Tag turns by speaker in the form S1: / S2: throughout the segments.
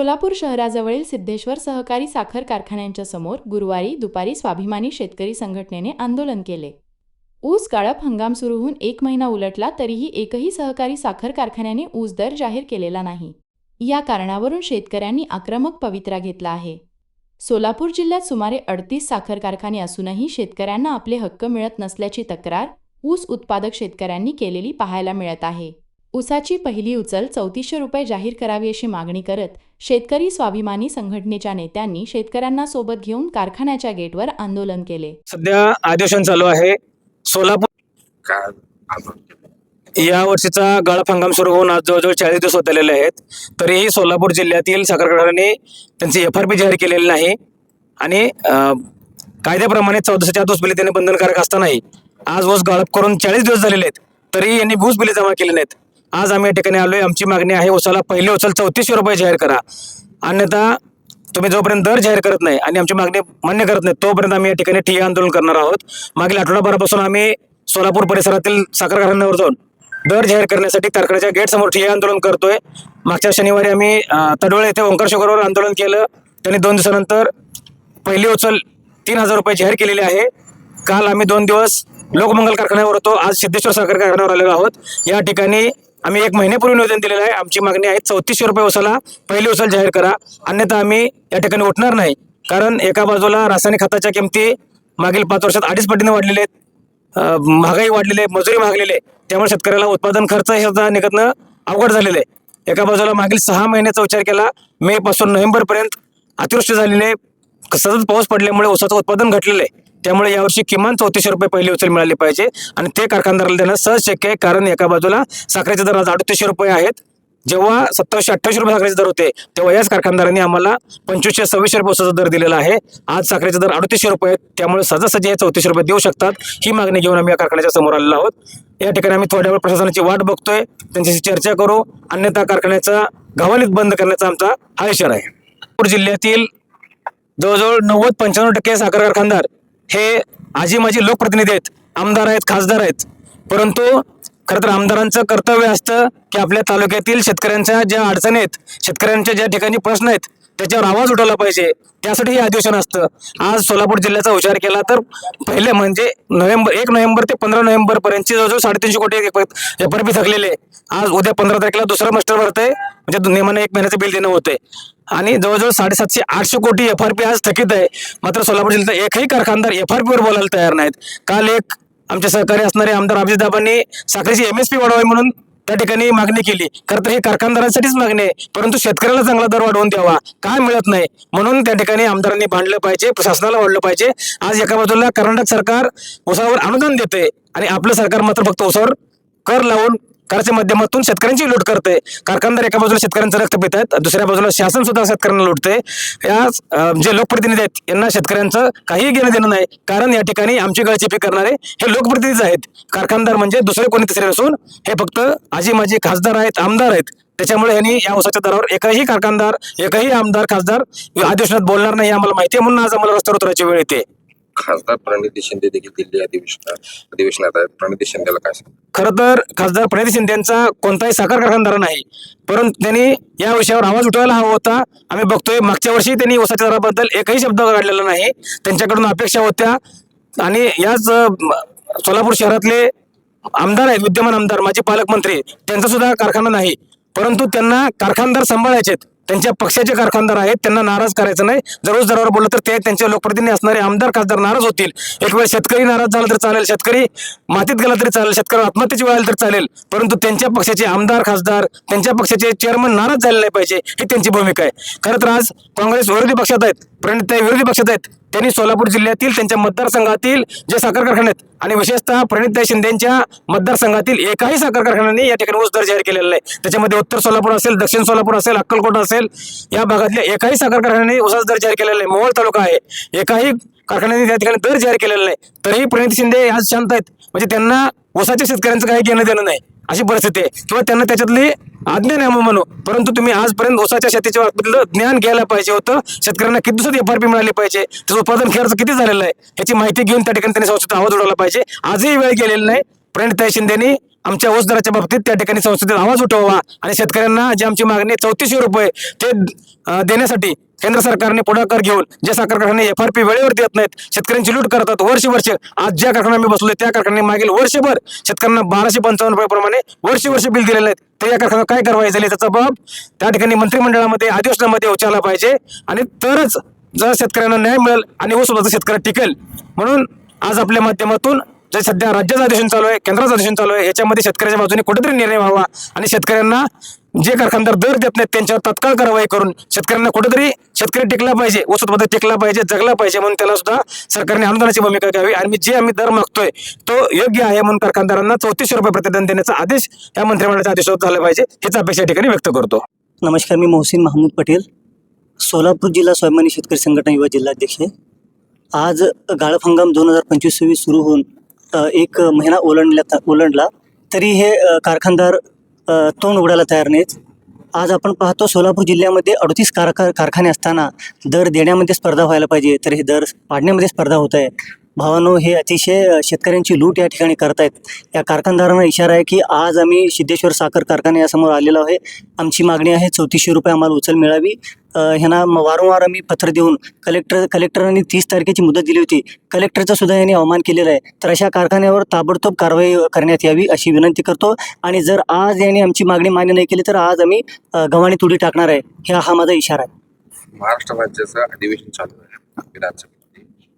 S1: सोलापूर शहराजवळील सिद्धेश्वर सहकारी साखर कारखान्यांच्या समोर गुरुवारी दुपारी स्वाभिमानी शेतकरी संघटनेने आंदोलन केले. ऊस गाळप हंगाम सुरू होऊन एक महिना उलटला तरीही एकही सहकारी साखर कारखान्याने ऊस दर जाहीर केलेला नाही. या कारणावरून शेतकऱ्यांनी आक्रमक पवित्रा घेतला आहे. सोलापूर जिल्ह्यात सुमारे अडतीस साखर कारखाने असूनही शेतकऱ्यांना आपले हक्क मिळत नसल्याची तक्रार ऊस उत्पादक शेतकऱ्यांनी केलेली पाहायला मिळत आहे. ऊसाची पहिली उचल चौतीसशे रुपये जाहीर करावी अशी मागणी करत शेतकरी स्वाभिमानी संघटनेच्या नेत्यांनी शेतकऱ्यांना सोबत घेऊन कारखान्याच्या गेटवर आंदोलन केले.
S2: सध्या अधिवेशन चालू आहे. सोलापूर? या वर्षीचा गाळप हंगाम सुरू होऊन आज जवळजवळ चाळीस दिवस होत आलेले आहेत. तरीही सोलापूर जिल्ह्यातील साखर कारखान्याने त्यांची एफ आर पी जाहीर केलेली नाही. आणि कायद्याप्रमाणे चौदाशे ऊस बिले त्यांनी बंधनकारक असतानाही आज ऊस गाळप करून चाळीस दिवस झालेले आहेत. तरी यांनी ऊस बिले जमा केले नाहीत. आज आम्ही या ठिकाणी आलोय. आमची मागणी आहे उसाला पहिली उचल चौतीसशे रुपये जाहीर करा. अन्यथा तुम्ही जोपर्यंत दर जाहीर करत नाही आणि आमची मागणी मान्य करत नाही तोपर्यंत आम्ही या ठिकाणी ठिय्या आंदोलन करणार आहोत. मागील आठवडाभरापासून आम्ही सोलापूर परिसरातील साखर कारखान्यावर जाऊन दर जाहीर करण्यासाठी कारखान्याच्या गेटसमोर ठिय्या आंदोलन करतोय. मागच्या शनिवारी आम्ही अं, तडोळे येथे ओंकार शुगरवर आंदोलन केलं. त्यांनी दोन दिवसानंतर पहिली उचल तीन हजार रुपये जाहीर केलेली आहे. काल आम्ही दोन दिवस लोकमंगल कारखान्यावर होतो. आज सिद्धेश्वर साखर कारखान्यावर आलेलो आहोत. या ठिकाणी आम्ही एक महिन्यापूर्वी निवेदन दिलेलं आहे. आमची मागणी आहे चौतीसशे रुपये उसाला पहिली उचल जाहीर करा. अन्यथा आम्ही या ठिकाणी उठणार नाही. कारण एका बाजूला रासायनिक खताच्या किमती मागील पाच वर्षात अडीच पटीने वाढलेले आहेत. महागाई वाढलेली आहे मजुरी महागलेली आहे. त्यामुळे शेतकऱ्याला उत्पादन खर्च हे सुद्धा निघतनं अवघड झालेलं आहे. एका बाजूला मागील सहा महिन्याचा विचार केला मे पासून नोव्हेंबरपर्यंत अतिवृष्टी झालेली आहे. सतत पाऊस पडल्यामुळे ऊसाचं उत्पादन घटलेलं आहे. त्यामुळे यावर्षी किमान चौतीसशे रुपये पहिली उचल मिळाली पाहिजे. आणि ते कारखानदाराला देणं सहज शक्य आहे कारण एका बाजूला साखरेचे दर आज अडतीसशे रुपये आहेत. जेव्हा सत्तावीसशे अठ्ठावीसशे रुपये साखरेचे दर होते तेव्हा याच कारखानदारांनी आम्हाला पंचवीसशे सव्वीसशे रुपये उसाचा दर दिलेला आहे. आज साखरेचे दर अडतीसशे रुपये आहेत त्यामुळे सहजासहजी हे चौतीसशे रुपये देऊ शकतात. ही मागणी घेऊन आम्ही या कारखान्याच्या समोर आलेलो आहोत. या ठिकाणी आम्ही थोड्या वेळ प्रशासनाची वाट बघतोय. त्यांच्याशी चर्चा करू. अन्यथा कारखान्याचा गव्हाणीत बंद करण्याचा आमचा हा इशारा आहे. नागपूर जिल्ह्यातील जवळजवळ नव्वद पंच्याण्णव टक्के साखर कारखानदार हे आजी माझी लोकप्रतिनिधी आहेत आमदार आहेत खासदार आहेत. परंतु खरं तर आमदारांचं कर्तव्य असतं की आपल्या तालुक्यातील शेतकऱ्यांच्या ज्या अडचणी आहेत शेतकऱ्यांच्या ज्या ठिकाणी प्रश्न आहेत त्याच्यावर आवाज उठवला पाहिजे. त्यासाठी हे अधिवेशन असतं. आज सोलापूर जिल्ह्याचा विचार केला तर पहिले म्हणजे नोव्हेंबर एक नोव्हेंबर ते पंधरा नोव्हेंबर पर्यंतची जवळजवळ साडेतीनशे कोटी एफ आर पी थकलेले आज उद्या पंधरा तारखेला दुसरं मास्टर भरतंय. म्हणजे नियमाने एक महिन्याचं बिल देणं होतंय. आणि जवळजवळ साडेसातशे आठशे कोटी एफ आर पी आज थकीत आहे. मात्र सोलापूर जिल्ह्यात एकही कारखानदार एफ आर पीवर बोलायला तयार नाहीत. काल एक आमचे सहकारी असणारे आमदार अभिजितदाबांनी साखरेची एम एस पी वाढवावी म्हणून त्या ठिकाणी मागणी केली. खरं तर हे कारखानदारांसाठीच मागणी आहे परंतु शेतकऱ्याला चांगला दर वाढवून द्यावा. काय मिळत नाही. म्हणून त्या ठिकाणी आमदारांनी भांडलं पाहिजे प्रशासनाला वाढलं पाहिजे. आज एका बाजूला कर्नाटक सरकार उसावर अनुदान देते आणि आपलं सरकार मात्र फक्त उसावर कर लावून सरकारच्या माध्यमातून शेतकऱ्यांची लूट करते कारखानदार एका बाजूला शेतकऱ्यांचं रक्त पित आहेत दुसऱ्या बाजूला शासन सुद्धा शेतकऱ्यांना लुटते या जे लोकप्रतिनिधी आहेत यांना शेतकऱ्यांचं काहीही घेणं देणं नाही. कारण या ठिकाणी आमची गळचेपी करणारे हे लोकप्रतिनिधी आहेत. कारखानदार म्हणजे दुसरे कोणी तिसरे नसून हे फक्त आजी माझी खासदार आहेत आमदार आहेत. त्याच्यामुळे यांनी या उसाच्या दरावर एकही कारखानदार एकही आमदार खासदार अधिवेशनात बोलणार नाही आम्हाला माहिती आहे म्हणून आज आम्हाला रस्त्यावर उतरायची वेळ येते.
S3: खासदार प्रणिती शिंदे देखील दिल्ली अधिवेशनात अधिवेशनात आहेत. प्रणिती शिंदेला काय
S2: खरं तर खासदार प्रणिती शिंदे यांचा कोणताही साखर कारखानदार नाही. परंतु त्यांनी या विषयावर आवाज उठवायला हवा होता. आम्ही बघतोय मागच्या वर्षी त्यांनी ऊसाच्या दराबद्दल एकही शब्द काढलेला नाही. त्यांच्याकडून अपेक्षा होत्या. आणि याच अं, सोलापूर शहरातले आमदार आहेत विद्यमान आमदार माजी पालकमंत्री त्यांचा सुद्धा कारखाना नाही. परंतु त्यांना कारखानदार सांभाळायचे आहेत. त्यांच्या पक्षाचे कारखानदार आहेत त्यांना नाराज करायचं नाही. जर रोज दरावर बोललं तर ते त्यांचे लोकप्रतिनिधी असणारे आमदार खासदार नाराज होतील. एक वेळ शेतकरी नाराज झाला तर चालेल शेतकरी मातीत गेला तरी चालेल शेतकरी आत्महत्येची वेळ आली तर चालेल. परंतु त्यांच्या पक्षाचे आमदार खासदार त्यांच्या पक्षाचे चेअरमन नाराज झाले नाही पाहिजे ही त्यांची भूमिका आहे. खरं तर आज काँग्रेस विरोधी पक्षात आहेत प्रणिताई विरोधी पक्षात आहेत. त्यांनी सोलापूर जिल्ह्यातील त्यांच्या मतदारसंघातील जे साखर कारखाने आहेत आणि विशेषतः प्रणिताई शिंदेच्या मतदारसंघातील एकाही साखर कारखान्याने या ठिकाणी ऊस दर जाहीर केलेला नाही. त्याच्यामध्ये उत्तर सोलापूर असेल दक्षिण सोलापूर असेल अक्कलकोट असेल या भागातल्या एकाही साखर कारखान्याने ऊसाचा दर जाहीर केलेला नाही. मोहोळ तालुका आहे. एकाही कारखान्याने त्या ठिकाणी दर जाहीर केलेला नाही. तरीही प्रणित शिंदे आज शांत आहेत. म्हणजे त्यांना ऊसाच्या शेतकऱ्यांचं काही घेणं देणं नाही. अशी परिस्थिती आहे. किंवा त्यांना त्याच्यातली आज्ञा नाही म्हणू. परंतु तुम्ही आजपर्यंत ऊसाच्या शेतीच्या बाबतीतलं ज्ञान घ्यायला पाहिजे होतं. शेतकऱ्यांना किती दिवसात एफ आर पी मिळाली पाहिजे? त्याचं उत्पादन खर्च किती झालेला आहे? याची माहिती घेऊन त्या ठिकाणी त्यांनी संस्थेत आवाज उडवला पाहिजे. आजही वेळ गेलेला नाही. प्रणिताई शिंदेनी आमच्या ऊस दराच्या बाबतीत त्या ठिकाणी संस्थेत आवाज उठवावा. आणि शेतकऱ्यांना जी आमची मागणी चौतीसशे रुपये ते देण्यासाठी केंद्र सरकारने पुढाकार घेऊन जे साखर कारखाने एफ आर पी वेळेवर देत नाहीत शेतकऱ्यांची लूट करतात वर्ष वर्ष. आज ज्या कारखान्यात मी बसलोय त्या कारखान्याने मागील वर्षभर शेतकऱ्यांना बाराशे पंचावन्न रुपयाप्रमाणे वर्ष वर्ष बिल दिलेले आहेत. तर या कारखान्यात काय कारवाई झाली त्याचा बाब त्या ठिकाणी मंत्रिमंडळामध्ये अधिवेशनामध्ये उचलला पाहिजे आणि तरच जर शेतकऱ्यांना न्याय मिळेल आणि व उत्पादक शेतकरी टिकेल. म्हणून आज आपल्या माध्यमातून जे सध्या राज्याचं अधिवेशन चालू आहे केंद्राचं अधिवेशन चालू आहे याच्यामध्ये शेतकऱ्याच्या बाजूने कुठेतरी निर्णय व्हावा आणि शेतकऱ्यांना जे कारखानदार दर देत नाहीत त्यांच्यावर तात्काळ कारवाई करून शेतकऱ्यांना कुठेतरी शेतकरी टिकला पाहिजे ऊस उत्पादन टिकला पाहिजे जगला पाहिजे म्हणून त्याला सुद्धा सरकारने अनुदानाची भूमिका घ्यावी आणि जे आम्ही दर मागतोय तो योग्य आहे म्हणून कारखानदारांना चौतीसशे रुपये प्रतिदान देण्याचा आदेश या मंत्रिमंडळाच्या आदेशावर झाला पाहिजे हीच अपेक्षा ठिकाणी व्यक्त करतो.
S4: नमस्कार मी मोहसिन महमूद पटेल सोलापूर जिल्हा स्वाभिमानी शेतकरी संघटना युवा जिल्हाध्यक्ष आज गाळप हंगाम दोन हजार पंचवीस सव्वीस सुरू होऊन एक महिना ओलांडल्या ओलांडला तरी हे कारखानदार तोंड उघडायला तयार नाहीत. आज आपण पाहतो सोलापूर जिल्ह्यामध्ये अडतीस कारखा कारखाने असताना दर देण्यामध्ये स्पर्धा व्हायला पाहिजे तर हे दर पाडण्यामध्ये स्पर्धा होत आहे. भावानो हे अतिशय शेतकऱ्यांची लूट या ठिकाणी करतायत. या कारखानदारांना इशारा आहे की आज आम्ही सिद्धेश्वर साखर कारखाना यासमोर आलेलो आहे. आमची मागणी आहे चौतीसशे रुपये आम्हाला उचल मिळावी. ह्यांना वारंवार आम्ही पत्र देऊन कलेक्टर कलेक्टरांनी तीस तारखेची मुदत दिली होती. कलेक्टरचा सुद्धा यांनी अवमान केलेला आहे. तर अशा कारखान्यावर ताबडतोब कारवाई करण्यात यावी अशी विनंती करतो. आणि जर आज यांनी आमची मागणी मान्य नाही केली तर आज आम्ही गव्हाणी तुडी टाकणार आहे. ह्या हा माझा इशारा आहे.
S3: महाराष्ट्र राज्याचं अधिवेशन चालू आहे. विधानसभेमध्ये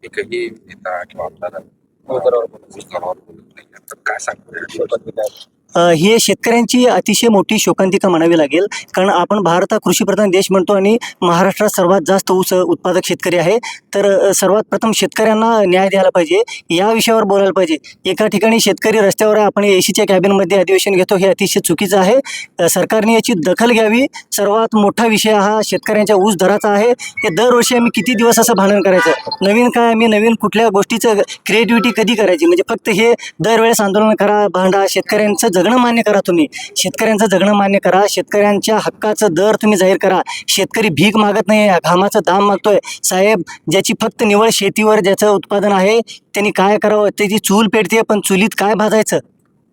S3: एकही नेता किंवा आमदार ऊसदरावर बोलत नाही काय सांगतो
S4: ही शेतकऱ्यांची अतिशय मोठी शोकांतिका म्हणावी लागेल. कारण आपण भारत हा कृषीप्रधान देश म्हणतो आणि महाराष्ट्रात सर्वात जास्त ऊस उत्पादक शेतकरी आहे. तर सर्वात प्रथम शेतकऱ्यांना न्याय द्यायला पाहिजे. या विषयावर बोलायला पाहिजे. एका ठिकाणी शेतकरी रस्त्यावर आपण आपण एसीच्या कॅबिनमध्ये अधिवेशन घेतो हे अतिशय चुकीचं आहे. सरकारने याची दखल घ्यावी. सर्वात मोठा विषय हा शेतकऱ्यांच्या ऊस दराचा आहे. हे दरवर्षी आम्ही किती दिवस असं भांडण करायचं? नवीन काय आम्ही नवीन कुठल्या गोष्टीचं क्रिएटिव्हिटी कधी करायची? म्हणजे फक्त हे दरवेळेस आंदोलन करा भांडा शेतकऱ्यांचं जगणं मान्य करा तुम्ही. शेतकऱ्यांचं जगणं मान्य करा. शेतकऱ्यांच्या हक्काचं दर तुम्ही जाहीर करा. शेतकरी भीक मागत नाही घामाचं दाम मागतोय. साहेब ज्याची फक्त निवळ शेतीवर ज्याचं उत्पादन आहे त्यांनी काय करावं? त्याची चूल पेटते पण चुलीत काय भाजायचं?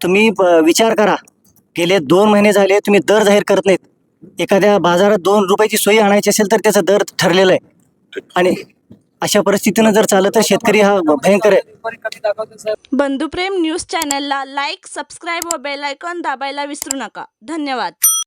S4: तुम्ही ब- विचार करा. गेले दोन महिने झाले तुम्ही दर जाहीर करत नाहीत. एखाद्या बाजारात दोन रुपयाची सोयी आणायची असेल तर त्याचा दर ठरलेला आहे. आणि अशा परिस्थितीनं जर चाललं तर शेतकरी हा भयंकर आहे.
S5: बंधुप्रेम न्यूज चॅनलला लाईक सबस्क्राईब व बेल आयकॉन दाबायला विसरू नका. धन्यवाद.